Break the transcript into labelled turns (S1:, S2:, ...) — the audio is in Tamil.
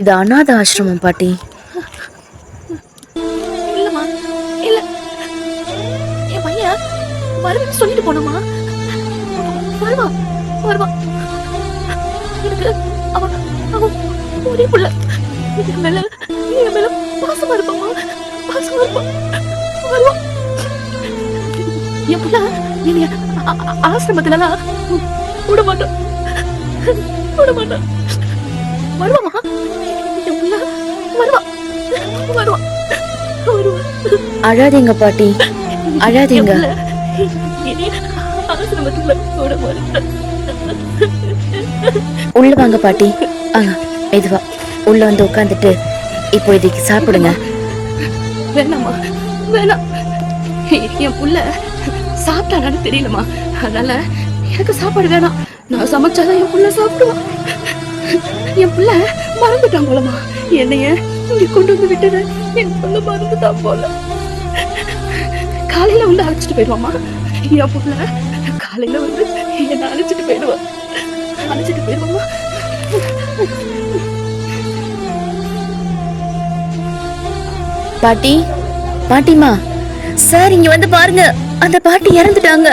S1: இது அநாத ஆசிரமம் பாட்டி.
S2: இல்லம்மா இல்ல. என் பையன் வருவேன்னு சொல்லிட்டு போனோமா வருவா வருவா எனக்கு அவ அவ ஒரே புள்ள. என் மேல என் மேல பாசமா இருப்பாமா பாசமா இருப்பா வருவா என் புள்ள என்னைய ஆசிரமத்துலலாம் விட மாட்டான். விட மாட்டான். வருவாமா வருவா. வருவா. வருவா.
S1: அழாதீங்க பாட்டி. அழாதீங்க. உள்ள வாங்க பாட்டி. ஆ மெதுவா. உள்ள வந்து உட்காந்துட்டு இப்போ இதுக்கு சாப்பிடுங்க.
S2: வேணாம்மா. வேணாம். என் புள்ள சாப்பிட்டானான்னு தெரியலம்மா. அதனால எனக்கு சாப்பாடு வேணாம். நான் சமைச்சாதான் என் புள்ள சாப்பிடுவான். என் பிள்ள மறந்துட்டான் போலமா என்னைய இங்க கொண்டு வந்து விட்டத என் பிள்ளை மறந்துட்டான் போல. காலையில வந்து அழைச்சிட்டு போயிடுவாமா என் புள்ள காலையில வந்து என்ன அழைச்சிட்டு போயிடுவான் அழைச்சிட்டு போயிடுவாமா
S1: பாட்டி பாட்டிமா சார் இங்க வந்து பாருங்க. அந்த பாட்டி இறந்துட்டாங்க.